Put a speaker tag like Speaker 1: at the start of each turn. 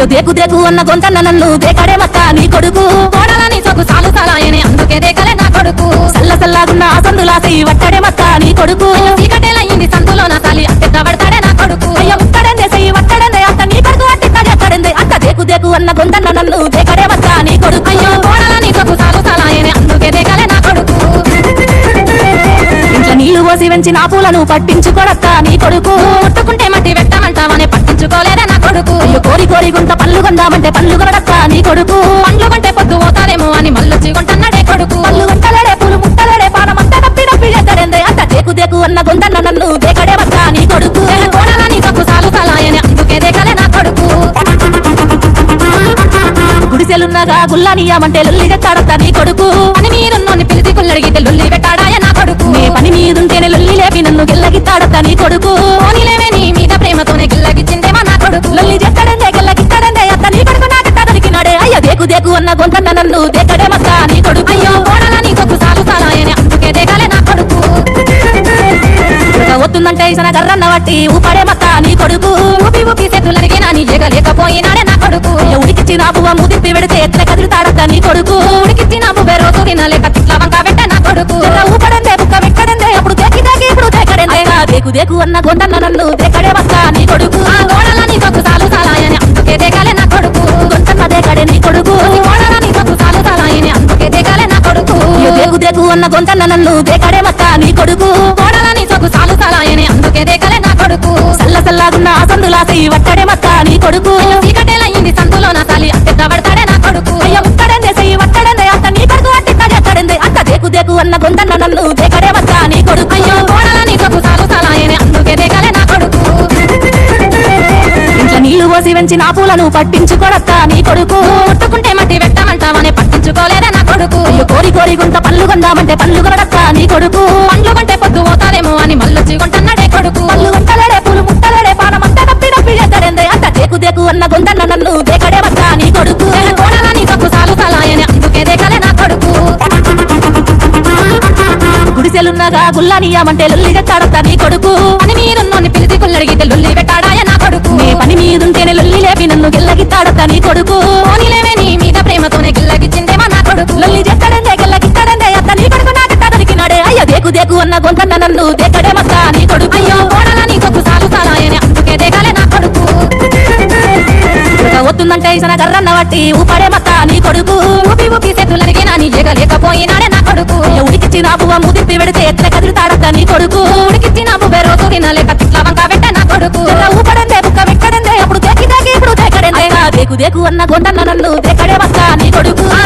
Speaker 1: అయ్యో దేకు దేకు అన్న గొంతన్న నన్ను దేకడే మక్క నీ కొడుకు.
Speaker 2: కోడలని సొగు సాలు సలాయని అందుకే దేకలే నా కొడుకు.
Speaker 1: సల్ల సల్లాగున్న ఆసందులాసి వట్టడే మక్క నీ కొడుకు.
Speaker 2: చీకటేలయ్యింది సందులో నా తల్లి అట్టెక్క పడతాడే నా కొడుకు.
Speaker 1: అయ్యో ఉత్తడందే చెయ్యి వట్టడందే అత్త నీ కొడుకు అట్టి ఎక్కడందే అత్త దేకు దేకు అన్న గొంతన్న నన్ను దేకడే మక్క నీ కొడుకు.
Speaker 2: అయ్యో కోడలని సొగు సాలు సలాయని అందుకే దేకలే నా కొడుకు.
Speaker 1: ఇంట్లో నీళ్ళు పోసి వెంచి నా పూలను పట్టించుకోడత్త నీ కొడుకు.
Speaker 2: ముట్టుకుంటే మట్టి పెట్టమంటావని పట్టించుకోలేదే నా కొడుకు.
Speaker 1: అయ్యో కోరి కోరి కొడుకు.
Speaker 2: పండ్లు కొంటే పొద్దు పోతారేమో అని మళ్ళొచ్చి కొంటన్నడే కొడుకు.
Speaker 1: పళ్ళు వంటలడే పూలు ముట్టలడే పానమంతా తప్పి నప్పి ఎక్కడందే అంత దేకు దేకు అన్న గుండన్న నన్ను దేకడే మక్క నీ కొడుకు.
Speaker 2: కోడలని తప్పు సాలు సలాయని అందుకే దేకలే నా కొడుకు.
Speaker 1: గుడిసెలున్నగా గుల్లానియామంటే లొల్లి చెట్టాడత్త నీ కొడుకు.
Speaker 2: పని మీరున్నోని పిలిచి కుల్లడిగితే లొల్లి పెట్టాడాయ నా కొడుకు.
Speaker 1: నీ పని మీదుంటేనే లొల్లి వస్తుందంటే గర్రన్న వట్టి ఊపడే మక్క నీ కొడుకు.
Speaker 2: ఊపి ఊపి సెతులరిగి నా నీ జగలేకపోయినాడే నా కొడుకు.
Speaker 1: ఉడికిచ్చి నా పువ్వ ముదిప్పి పెడితే ఎట్ల కదులుతాడత్త నీ కొడుకు.
Speaker 2: ఉడికిచ్చి నా బుబ్బే రోజు తినలేక తిట్ల వంక పెట్ట నా కొడుకు.
Speaker 1: ఊపడందే బుక్క వెక్కడందే అప్పుడు దేకి దేకి ఇప్పుడు దేకడందే. దేకు దేకు అన్న గొండన్న నన్ను దేకడే మక్క నీ కొడుకు.
Speaker 2: ఆ గోడల నీ సొక్కు సాలు సలాయని అందుకే దేకాలే నా కొడుకు.
Speaker 1: గొంతన్న దేకడే నీ కొడుకు.
Speaker 2: గోడల నీ సొక్కు సాలు సలాయని అందుకే దేకాలే నా కొడుకు.
Speaker 1: దేకు దేకు అన్న గొంతన్న నన్ను దేకడే మక్క నీ కొడుకు.
Speaker 2: కోడలని సొక్కు సాలు సలాయని అందుకే కొడుకు.
Speaker 1: సల్ల సల్లాగున్న ఆసందులాసి వట్టడే మక్క నీ కొడుకు.
Speaker 2: చీకటేలయ్యింది సందులో నా తల్లి అట్టెక్క పడతాడే నా కొడుకు.
Speaker 1: అయ్యో ఉత్తడందే చెయ్యి వట్టడందే అత్త నీ కొడుకు అట్టి ఎక్కడందే అత్త దేకు దేకు అన్న గొంతన్న నన్ను దేకడే మక్క నీ కొడుకు.
Speaker 2: అయ్యో కోడలని సొక్కు సాలు సలాయని అందుకే దేకలే నా కొడుకు.
Speaker 1: ఇంట్లో నీళ్ళు పోసి వెంచి నా పూలను పట్టించుకోడత్త నీ కొడుకు.
Speaker 2: ముట్టుకుంటే మట్టి పెట్టమంటావని పట్టించుకోలేదే నా కొడుకు.
Speaker 1: కోరి కోరి గుంట పళ్ళు కొందామంటే పళ్ళు కొనడత్త నీ కొడుకు. గుడిసెలున్నగా గుల్లానియామంటే లొల్లి చెట్టాడత్త నీ కొడుకు?
Speaker 2: పని మీరున్నోని పిలిచి కుల్లడిగితే లొల్లి పెట్టాడాయ నా కొడుకు?
Speaker 1: నీ పని మీదుంటేనే లొల్లి లేపి నన్ను గెల్లగిత్తాడత్త నీ కొడుకు?
Speaker 2: పోనీలేవే నీ మీద ప్రేమతోనే గిల్లగిచ్చిందేమా నా కొడుకు.
Speaker 1: లొల్లి చెట్టడందే గెల్లగిత్తాడందే అత్త నీ కొడుకు నాకు దొరికినాడే. అయ్యో దేకు దేకు అన్న గొంతన్న నన్ను దేకడే మక్క నీ కొడుకు.
Speaker 2: అయ్యో కోడలని సొక్కు సాలు సలాయని అందుకే దేకలే నా కొడుకు.
Speaker 1: వస్తుందంటే ఇసన గర్రన్న వట్టి ఊపడే మక్క నీ కొడుకు.
Speaker 2: ఊపి ఊపి సెతులరిగి నా నీ నా కొడుకు
Speaker 1: అయ్యో ఉడికిచ్చి నా పువ్వ ముదిప్పి పెడితే ఎట్ల కదులుతాడత్త నీ కొడుకు?
Speaker 2: ఉడికిచ్చి నా బుబ్బే రోజు తినలేక తిట్ల వంక పెట్ట నా కొడుకు.
Speaker 1: ఊపడందే బుక్క వెక్కడందే అప్పుడు దేకి దేకి ఇప్పుడు దేకడందే? దేకు దేకు అన్న గొంతన్న నన్ను దేకడే మక్క నీ కొడుకు.
Speaker 2: ఆ